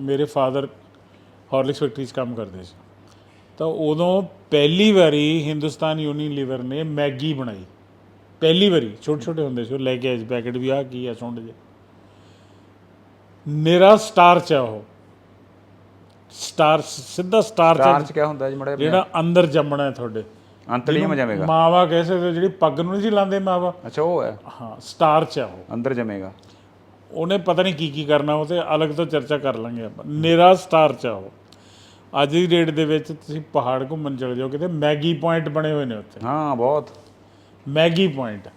ਮੇਰੇ father ਹਾਰਲਿਕਸ factory 'ਚ ਕੰਮ ਕਰਦੇ ਸੀ। ਤਾਂ ਉਦੋਂ ਪਹਿਲੀ ਵਾਰੀ ਹਿੰਦੁਸਤਾਨ ਯੂਨੀਲੀਵਰ ਨੇ ਮੈਗੀ ਬਣਾਈ। ਪਹਿਲੀ ਵਾਰੀ ਛੋਟੇ ਛੋਟੇ ਹੁੰਦੇ ਸੀ ਉਹ ਲੈ ਕੇ ਆਏ ਪੈਕੇਟ ਵੀ ਆ ਕੀ ਆ ਸੁੰਡ ਜੇ। ਨਿਰਾ ਸਟਾਰਚ ਆ ਉਹ। ਸਟਾਰ ਸਿੱਧਾ ਸਟਾਰਚ ਸਟਾਰਚ ਕਿਆ ਹੁੰਦਾ ਜੀ ਮੜਾ ਜਿਹੜਾ ਅੰਦਰ ਜੰਮਣਾ ਹੈ ਤੁਹਾਡੇ। ਅੰਤਰ ਨਹੀਂ ਜਮੇਗਾ। ਮਾਵਾ ਕਹਿ ਸਕਦੇ ਜਿਹੜੀ ਪੱਗ ਨੂੰ ਨਹੀਂ ਸੀ ਲਾਉਂਦੇ ਮਾਵਾ। ਅੱਛਾ ਉਹ ਹੈ। ਹਾਂ ਸਟਾਰਚ ਆ ਉਹ। ਅੰਦਰ ਜਮੇਗਾ। ਉਹਨੇ ਪਤਾ ਨਹੀਂ ਕੀ ਕੀ ਕਰਨਾ ਉਹ ਤੇ ਅਲੱਗ ਤੋਂ ਚਰਚਾ ਕਰ ਲਾਂਗੇ ਆਪਾਂ। ਨਿਰਾ ਸਟਾਰਚ ਆ ਉਹ ਅੱਜ ਦੀ ਡੇਟ ਦੇ ਵਿੱਚ ਤੁਸੀਂ ਪਹਾੜ ਘੁੰਮਣ ਚਲੇ ਜਾਓ ਕਿਤੇ ਮੈਗੀ ਪੁਆਇੰਟ ਬਣੇ ਹੋਏ ਨੇ ਉੱਥੇ। ਹਾਂ ਬਹੁਤ। Maggi point.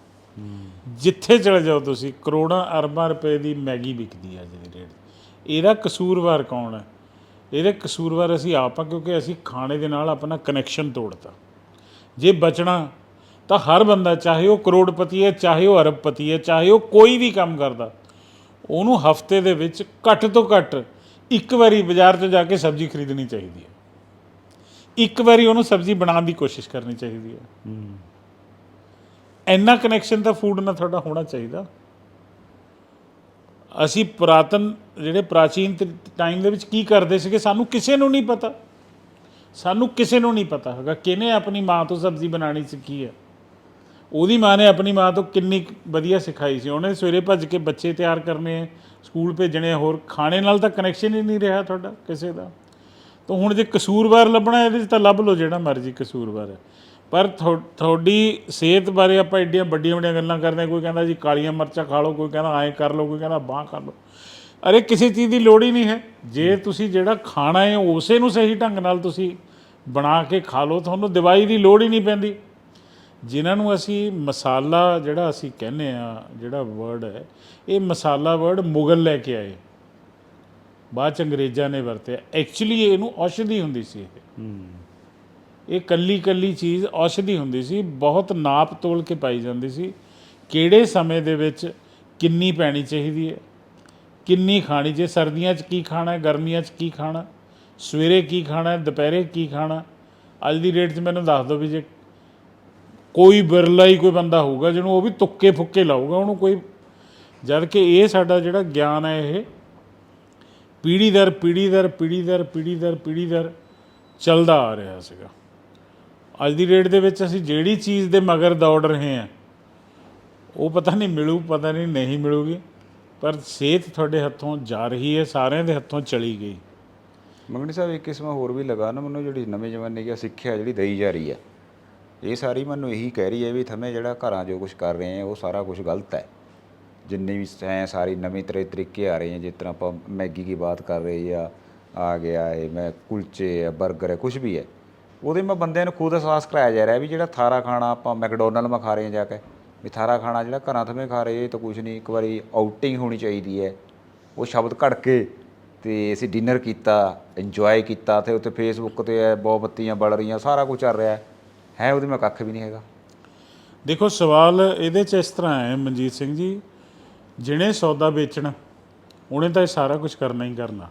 ਜਿੱਥੇ ਚਲੇ ਜਾਓ ਤੁਸੀਂ ਕਰੋੜਾਂ ਅਰਬਾਂ ਰੁਪਏ ਦੀ ਮੈਗੀ ਵਿਕਦੀ ਹੈ ਅੱਜ ਦੀ ਡੇਟ। ਇਹਦਾ ਕਸੂਰਵਾਰ ਕੌਣ ਹੈ? ਇਹਦੇ ਕਸੂਰਵਾਰ ਅਸੀਂ ਆਪ ਆ ਕਿਉਂਕਿ ਅਸੀਂ ਖਾਣੇ ਦੇ ਨਾਲ ਆਪਣਾ ਕਨੈਕਸ਼ਨ ਤੋੜਤਾ। ਜੇ ਬਚਣਾ ਤਾਂ ਹਰ ਬੰਦਾ ਚਾਹੇ ਉਹ ਕਰੋੜਪਤੀ ਹੈ ਚਾਹੇ ਉਹ ਅਰਬਪਤੀ ਹੈ ਚਾਹੇ ਉਹ ਕੋਈ ਵੀ ਕੰਮ ਕਰਦਾ ਉਹਨੂੰ ਹਫ਼ਤੇ ਦੇ ਵਿੱਚ ਘੱਟ ਤੋਂ ਘੱਟ ਇੱਕ ਵਾਰੀ ਬਾਜ਼ਾਰ 'ਚ ਜਾ ਕੇ ਸਬਜ਼ੀ ਖਰੀਦਣੀ ਚਾਹੀਦੀ ਹੈ। ਇੱਕ ਵਾਰੀ ਉਹਨੂੰ ਸਬਜ਼ੀ ਬਣਾਉਣ ਦੀ ਕੋਸ਼ਿਸ਼ ਕਰਨੀ ਚਾਹੀਦੀ ਹੈ। ਇੰਨਾ ਕਨੈਕਸ਼ਨ ਤਾਂ ਫੂਡ ਨਾਲ ਤੁਹਾਡਾ ਹੋਣਾ ਚਾਹੀਦਾ। ਅਸੀਂ ਪੁਰਾਤਨ ਜਿਹੜੇ ਪ੍ਰਾਚੀਨ ਟਾਈਮ ਦੇ ਵਿੱਚ ਕੀ ਕਰਦੇ ਸੀਗੇ, ਸਾਨੂੰ ਕਿਸੇ ਨੂੰ ਨਹੀਂ ਪਤਾ। ਸਾਨੂੰ ਕਿਸੇ ਨੂੰ ਨਹੀਂ ਪਤਾ ਹੈਗਾ, ਕਿਹਨੇ ਆਪਣੀ ਮਾਂ ਤੋਂ ਸਬਜ਼ੀ ਬਣਾਉਣੀ ਸਿੱਖੀ ਹੈ? ਉਹਦੀ ਮਾਂ ਨੇ ਆਪਣੀ ਮਾਂ ਤੋਂ ਕਿੰਨੀ ਕੁ ਵਧੀਆ ਸਿਖਾਈ ਸੀ। ਉਹਨੇ ਸਵੇਰੇ ਭੱਜ ਕੇ ਬੱਚੇ ਤਿਆਰ ਕਰਨੇ ਸਕੂਲ ਭੇਜਣੇ ਹੋਰ ਖਾਣੇ ਨਾਲ ਤਾਂ ਕਨੈਕਸ਼ਨ ਹੀ ਨਹੀਂ ਰਿਹਾ ਤੁਹਾਡਾ ਕਿਸੇ ਦਾ। ਤਾਂ ਹੁਣ ਜੇ ਕਸੂਰਵਾਰ ਲੱਭਣਾ ਇਹਦੇ 'ਚ ਤਾਂ ਲੱਭ ਲਓ, ਜਿਹੜਾ ਮਰਜ਼ੀ ਕਸੂਰਵਾਰ ਹੈ। ਪਰ ਥੋ- ਤੁਹਾਡੀ ਸਿਹਤ ਬਾਰੇ ਆਪਾਂ ਏਡੀਆਂ ਵੱਡੀਆਂ ਵੱਡੀਆਂ ਗੱਲਾਂ ਕਰਦੇ ਹਾਂ, ਕੋਈ ਕਹਿੰਦਾ ਜੀ ਕਾਲੀਆਂ ਮਿਰਚਾਂ ਖਾ ਲਓ, ਕੋਈ ਕਹਿੰਦਾ ਐਂ ਕਰ ਲਓ, ਕੋਈ ਕਹਿੰਦਾ ਬਾਹ ਕਰ ਲਓ। ਅਰੇ ਕਿਸੇ ਚੀਜ਼ ਦੀ ਲੋੜ ਹੀ ਨਹੀਂ ਹੈ। ਜੇ ਤੁਸੀਂ ਜਿਹੜਾ ਖਾਣਾ ਹੈ, ਉਸੇ ਨੂੰ ਸਹੀ ਢੰਗ ਨਾਲ ਤੁਸੀਂ ਬਣਾ ਕੇ ਖਾ ਲਓ, ਤੁਹਾਨੂੰ ਦਵਾਈ ਦੀ ਲੋੜ ਹੀ ਨਹੀਂ ਪੈਂਦੀ। ਜਿਨ੍ਹਾਂ ਨੂੰ ਅਸੀਂ ਮਸਾਲਾ ਜਿਹੜਾ ਅਸੀਂ ਕਹਿੰਦੇ ਆ ਜਿਹੜਾ ਵਰਡ ਹੈ, ਇਹ ਮਸਾਲਾ ਵਰਡ ਮੁਗਲ ਲੈ ਕੇ ਆਏ। ਬਾਅਦ ਚ ਅੰਗਰੇਜ਼ਾਂ ਨੇ ਵਰਤਿਆ। ਐਕਚੁਅਲੀ ਇਹਨੂੰ ਔਸ਼ਧੀ ਹੁੰਦੀ ਸੀ ਇਹ। ਇਹ ਕੱਲੀ ਕੱਲੀ ਚੀਜ਼ ਔਸ਼ਧੀ ਹੁੰਦੀ ਸੀ। ਬਹੁਤ ਨਾਪ ਤੋਲ ਕੇ ਪਾਈ ਜਾਂਦੀ ਸੀ। ਕਿਹੜੇ ਸਮੇਂ ਦੇ ਵਿੱਚ ਕਿੰਨੀ ਪੈਣੀ ਚਾਹੀਦੀ ਹੈ? ਕਿੰਨੀ ਖਾਣੀ ਜੇ ਸਰਦੀਆਂ 'ਚ ਕੀ ਖਾਣਾ ਹੈ? ਗਰਮੀਆਂ 'ਚ ਕੀ ਖਾਣਾ ਸਵੇਰੇ ਕੀ ਖਾਣਾ ਹੈ? ਦੁਪਹਿਰੇ ਕੀ ਖਾਣਾ ਅੱਜ ਦੀ ਡੇਟ 'ਚ ਮੈਨੂੰ ਦੱਸ ਦਿਓ ਵੀ ਜੇ ਕੋਈ ਬਿਰਲਾ ਹੀ ਕੋਈ ਬੰਦਾ ਹੋਊਗਾ ਜਿਹਨੂੰ ਉਹ ਵੀ ਤੁੱਕੇ ਫੁੱਕੇ ਲਾਊਗਾ, ਉਹਨੂੰ ਕੋਈ ਜਦ ਕਿ ਇਹ ਸਾਡਾ ਜਿਹੜਾ ਗਿਆਨ ਹੈ ਇਹ ਪੀੜ੍ਹੀ ਦਰ ਪੀੜ੍ਹੀ ਦਰ ਪੀੜ੍ਹੀ ਦਰ ਪੀੜ੍ਹੀ ਦਰ ਪੀੜ੍ਹੀ ਦਰ ਚੱਲਦਾ ਆ ਰਿਹਾ ਸੀਗਾ। ਅੱਜ ਦੀ ਡੇਟ ਦੇ ਵਿੱਚ ਅਸੀਂ ਜਿਹੜੀ ਚੀਜ਼ ਦੇ ਮਗਰ ਦੌੜ ਰਹੇ ਹਾਂ, ਉਹ ਪਤਾ ਨਹੀਂ ਮਿਲੂ, ਪਤਾ ਨਹੀਂ ਨਹੀਂ ਮਿਲੂਗੀ, ਪਰ ਸਿਹਤ ਤੁਹਾਡੇ ਹੱਥੋਂ ਜਾ ਰਹੀ ਹੈ, ਸਾਰਿਆਂ ਦੇ ਹੱਥੋਂ ਚਲੀ ਗਈ। ਮੰਗਣੀ ਸਾਹਿਬ, ਇੱਕ ਕਿਸਮ ਹੋਰ ਵੀ ਲਗਾ ਨਾ ਮੈਨੂੰ, ਜਿਹੜੀ ਨਵੇਂ ਜ਼ਮਾਨੇ ਦੀ ਸਿੱਖਿਆ ਜਿਹੜੀ ਦਈ ਜਾ ਰਹੀ ਹੈ। ਇਹ ਸਾਰੀ ਮੈਨੂੰ ਇਹੀ ਕਹਿ ਰਹੀ ਹੈ ਵੀ ਥਮੇ ਜਿਹੜਾ ਘਰਾਂ ਜੋ ਕੁਝ ਕਰ ਰਹੇ ਆ ਉਹ ਸਾਰਾ ਕੁਝ ਗਲਤ ਹੈ। ਜਿੰਨੇ ਵੀ ਹੈ ਸਾਰੀ ਨਵੇਂ ਤਰ੍ਹਾਂ ਤਰੀਕੇ ਆ ਰਹੇ ਹੈ, ਜਿਸ ਤਰ੍ਹਾਂ ਆਪਾਂ ਮੈਗੀ ਦੀ ਬਾਤ ਕਰ ਰਹੇ ਜਾਂ ਆ ਗਿਆ ਹੈ ਮੈਂ ਕੁਲਚੇ ਹੈ 버ਗਰ ਹੈ ਕੁਝ ਵੀ ਹੈ। ਉਹਦੇ ਮੈਂ ਬੰਦਿਆਂ ਨੂੰ ਖੁਦ ਅਹਿਸਾਸ ਕਰਾਇਆ ਜਾ ਰਿਹਾ ਵੀ ਜਿਹੜਾ ਥਾਰਾ ਖਾਣਾ ਆਪਾਂ ਮੈਕਡੋਨਲਡ ਮਾ ਖਾ ਰਹੇ ਹਾਂ ਜਾ ਕੇ, ਵੀ ਥਾਰਾ ਖਾਣਾ ਜਿਹੜਾ ਘਰਾਂ ਥਵੇਂ ਖਾ ਰਹੇ, ਇਹ ਤਾਂ ਕੁਝ ਨਹੀਂ, ਇੱਕ ਵਾਰੀ ਆਊਟਿੰਗ ਹੋਣੀ ਚਾਹੀਦੀ ਹੈ। ਉਹ ਸ਼ਬਦ ਘੜ ਕੇ ਤੇ ਅਸੀਂ ਡਿਨਰ ਕੀਤਾ ਇੰਜੋਏ ਕੀਤਾ, ਤੇ ਉੱਤੇ ਫੇਸਬੁੱਕ ਤੇ ਹੈ ਬਹੁਤ ਬੱਤੀਆਂ ਬਲ ਰਹੀਆਂ, ਸਾਰਾ ਕੁਝ ਚੱਲ ਰਿਹਾ। ਹੈ ਹੈ ਉਹਦੇ ਮੈਂ ਕੱਖ ਵੀ ਨਹੀਂ ਹੈਗਾ। ਦੇਖੋ ਸਵਾਲ ਇਹਦੇ 'ਚ ਇਸ ਤਰ੍ਹਾਂ ਹੈ ਮਨਜੀਤ ਸਿੰਘ ਜੀ ਜਿਹਨੇ ਸੌਦਾ ਵੇਚਣਾ ਉਹਨੇ ਤਾਂ ਇਹ ਸਾਰਾ ਕੁਝ ਕਰਨਾ ਹੀ ਕਰਨਾ।